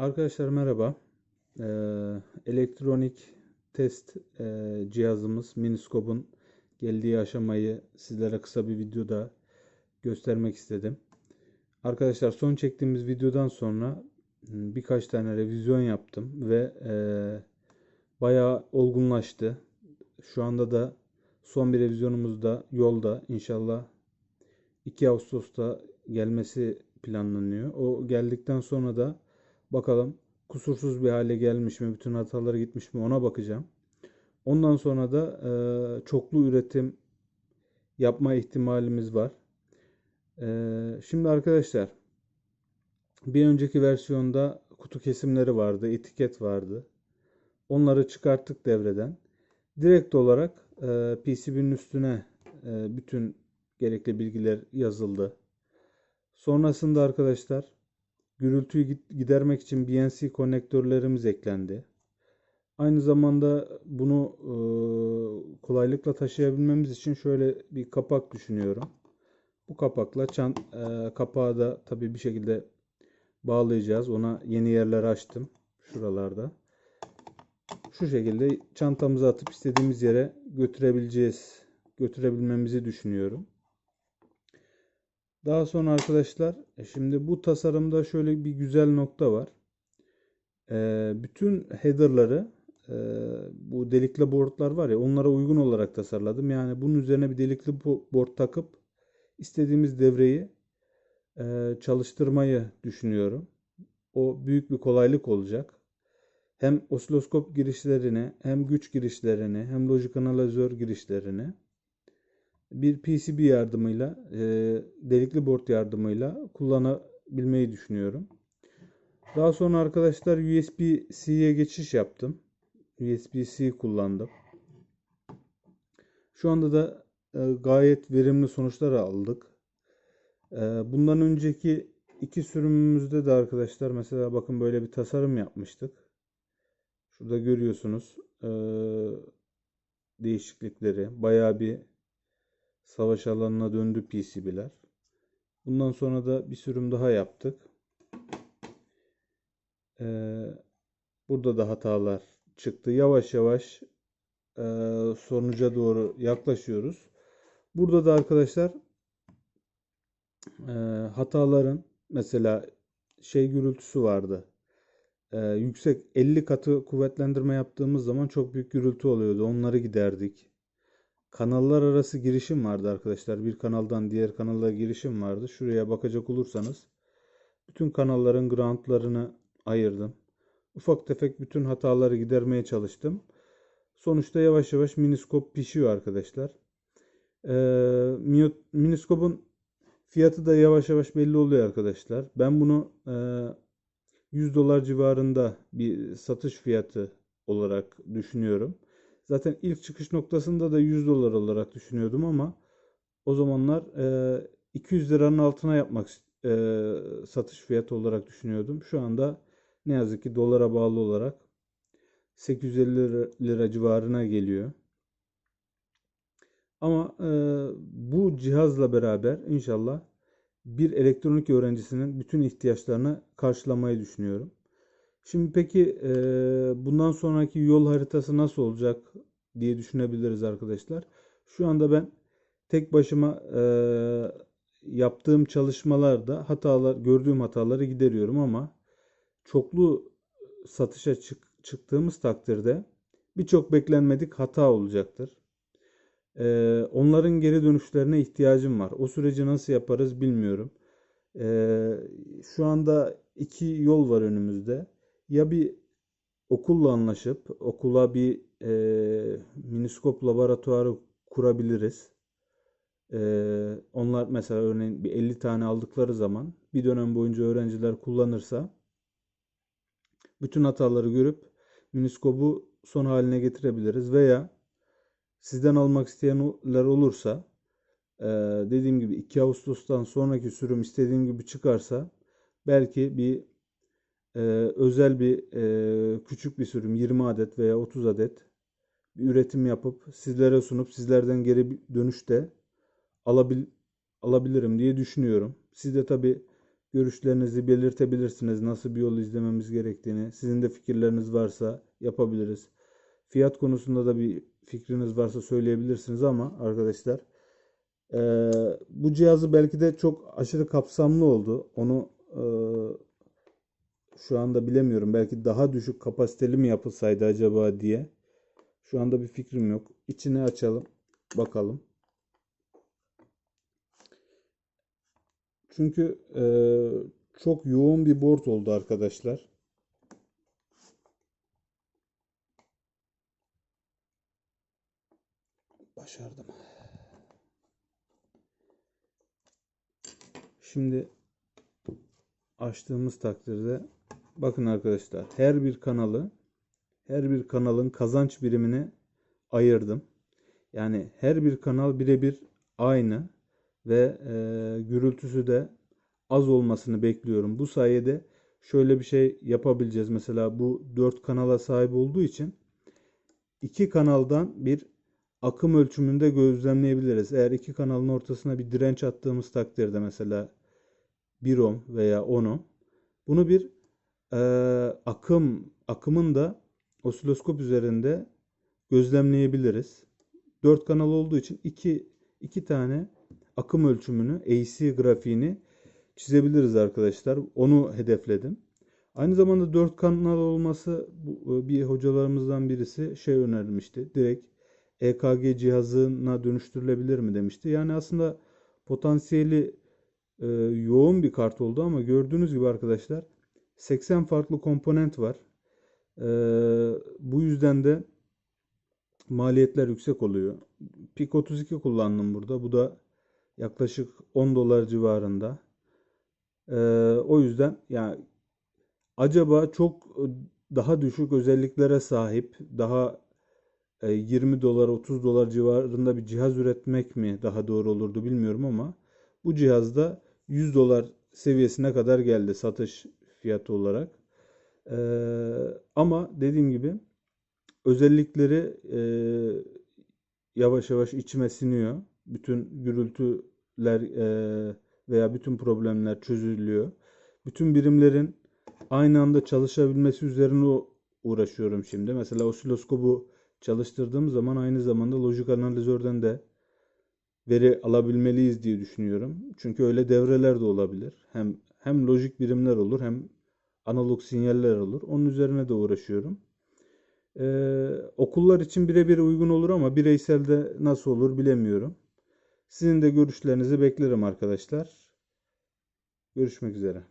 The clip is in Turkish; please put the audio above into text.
Arkadaşlar merhaba. Ee, elektronik test e, cihazımız Miniscope'un geldiği aşamayı sizlere kısa bir videoda göstermek istedim. Arkadaşlar son çektiğimiz videodan sonra hmm, birkaç tane revizyon yaptım ve e, bayağı olgunlaştı. Şu anda da son bir revizyonumuz da yolda. İnşallah 2 Ağustos'ta gelmesi planlanıyor. O geldikten sonra da Bakalım kusursuz bir hale gelmiş mi, bütün hataları gitmiş mi ona bakacağım. Ondan sonra da e, çoklu üretim yapma ihtimalimiz var. E, şimdi arkadaşlar bir önceki versiyonda kutu kesimleri vardı, etiket vardı. Onları çıkarttık devreden. Direkt olarak e, PCB'nin üstüne e, bütün gerekli bilgiler yazıldı. Sonrasında arkadaşlar Gürültüyü gidermek için BNC konnektörlerimiz eklendi. Aynı zamanda bunu e, kolaylıkla taşıyabilmemiz için şöyle bir kapak düşünüyorum. Bu kapakla çan, e, kapağı da tabii bir şekilde bağlayacağız. Ona yeni yerler açtım şuralarda. Şu şekilde çantamızı atıp istediğimiz yere götürebileceğiz. Götürebilmemizi düşünüyorum. Daha sonra arkadaşlar e, şimdi bu tasarımda şöyle bir güzel nokta var. E, bütün header'ları e, bu delikli boardlar var ya onlara uygun olarak tasarladım. Yani bunun üzerine bir delikli board takıp istediğimiz devreyi çalıştırmayı düşünüyorum. O büyük bir kolaylık olacak. Hem osiloskop girişlerini, hem güç girişlerini, hem lojik analizör girişlerini bir PCB yardımıyla, e, delikli board yardımıyla kullanabilmeyi düşünüyorum. Daha sonra arkadaşlar USB-C'ye geçiş yaptım. USB-C kullandım. Şu anda da e, gayet verimli sonuçlar aldık. E, bundan önceki iki sürümümüzde de arkadaşlar mesela bakın böyle bir tasarım yapmıştık. Şurada görüyorsunuz e, değişiklikleri. Bayağı bir savaş alanına döndü PCB'ler. Bundan sonra da bir sürüm daha yaptık. Ee, burada da hatalar çıktı. Yavaş yavaş e, sonuca doğru yaklaşıyoruz. Burada da arkadaşlar e, hataların mesela şey gürültüsü vardı. E, yüksek 50 katı kuvvetlendirme yaptığımız zaman çok büyük gürültü oluyordu. Onları giderdik kanallar arası girişim vardı arkadaşlar. Bir kanaldan diğer kanala girişim vardı. Şuraya bakacak olursanız bütün kanalların groundlarını ayırdım. Ufak tefek bütün hataları gidermeye çalıştım. Sonuçta yavaş yavaş miniskop pişiyor arkadaşlar. Ee, miniskopun fiyatı da yavaş yavaş belli oluyor arkadaşlar. Ben bunu e, 100 dolar civarında bir satış fiyatı olarak düşünüyorum. Zaten ilk çıkış noktasında da 100 dolar olarak düşünüyordum ama o zamanlar e, 200 liranın altına yapmak e, satış fiyatı olarak düşünüyordum. Şu anda ne yazık ki dolara bağlı olarak 850 lira, lira civarına geliyor. Ama e, bu cihazla beraber inşallah bir elektronik öğrencisinin bütün ihtiyaçlarını karşılamayı düşünüyorum. Şimdi peki e, bundan sonraki yol haritası nasıl olacak diye düşünebiliriz arkadaşlar. Şu anda ben tek başıma e, yaptığım çalışmalarda hatalar gördüğüm hataları gideriyorum ama çoklu satışa çık, çıktığımız takdirde birçok beklenmedik hata olacaktır. Ee, onların geri dönüşlerine ihtiyacım var. O süreci nasıl yaparız bilmiyorum. Ee, şu anda iki yol var önümüzde ya bir okulla anlaşıp okula bir e, miniskop laboratuvarı kurabiliriz. E, onlar mesela örneğin bir 50 tane aldıkları zaman bir dönem boyunca öğrenciler kullanırsa bütün hataları görüp miniskobu son haline getirebiliriz veya sizden almak isteyenler olursa e, dediğim gibi 2 Ağustos'tan sonraki sürüm istediğim gibi çıkarsa belki bir e, özel bir e, küçük bir sürüm 20 adet veya 30 adet bir üretim yapıp sizlere sunup sizlerden geri dönüşte alabil, alabilirim diye düşünüyorum. Siz de tabi görüşlerinizi belirtebilirsiniz. Nasıl bir yol izlememiz gerektiğini. Sizin de fikirleriniz varsa yapabiliriz. Fiyat konusunda da bir fikriniz varsa söyleyebilirsiniz ama arkadaşlar eee, bu cihazı belki de çok aşırı kapsamlı oldu. Onu eee, şu anda bilemiyorum. Belki daha düşük kapasiteli mi yapılsaydı acaba diye. Şu anda bir fikrim yok. İçini açalım. Bakalım. Çünkü eee, çok yoğun bir board oldu arkadaşlar. Başardım. Şimdi açtığımız takdirde bakın arkadaşlar her bir kanalı her bir kanalın kazanç birimini ayırdım. Yani her bir kanal birebir aynı ve e, gürültüsü de az olmasını bekliyorum. Bu sayede şöyle bir şey yapabileceğiz. Mesela bu 4 kanala sahip olduğu için iki kanaldan bir akım ölçümünde gözlemleyebiliriz. Eğer iki kanalın ortasına bir direnç attığımız takdirde mesela 1 ohm veya 10 ohm bunu bir e, akım akımın da osiloskop üzerinde gözlemleyebiliriz. 4 kanal olduğu için iki, iki tane akım ölçümünü AC grafiğini çizebiliriz arkadaşlar. Onu hedefledim. Aynı zamanda 4 kanal olması bu, bir hocalarımızdan birisi şey önermişti. Direkt EKG cihazına dönüştürülebilir mi demişti. Yani aslında potansiyeli e, yoğun bir kart oldu ama gördüğünüz gibi arkadaşlar 80 farklı komponent var. E, bu yüzden de maliyetler yüksek oluyor. PIC 32 kullandım burada. Bu da yaklaşık 10 dolar civarında. E, o yüzden yani acaba çok daha düşük özelliklere sahip, daha e, 20 dolar 30 dolar civarında bir cihaz üretmek mi daha doğru olurdu bilmiyorum ama bu cihazda 100 dolar seviyesine kadar geldi satış fiyatı olarak. E, ama dediğim gibi özellikleri e, yavaş yavaş içime siniyor. Bütün gürültüler e, veya bütün problemler çözülüyor. Bütün birimlerin aynı anda çalışabilmesi üzerine uğraşıyorum şimdi. Mesela osiloskopu çalıştırdığım zaman aynı zamanda lojik analizörden de veri alabilmeliyiz diye düşünüyorum. Çünkü öyle devreler de olabilir. Hem hem lojik birimler olur hem analog sinyaller olur. Onun üzerine de uğraşıyorum. Ee, okullar için birebir uygun olur ama bireyselde nasıl olur bilemiyorum. Sizin de görüşlerinizi beklerim arkadaşlar. Görüşmek üzere.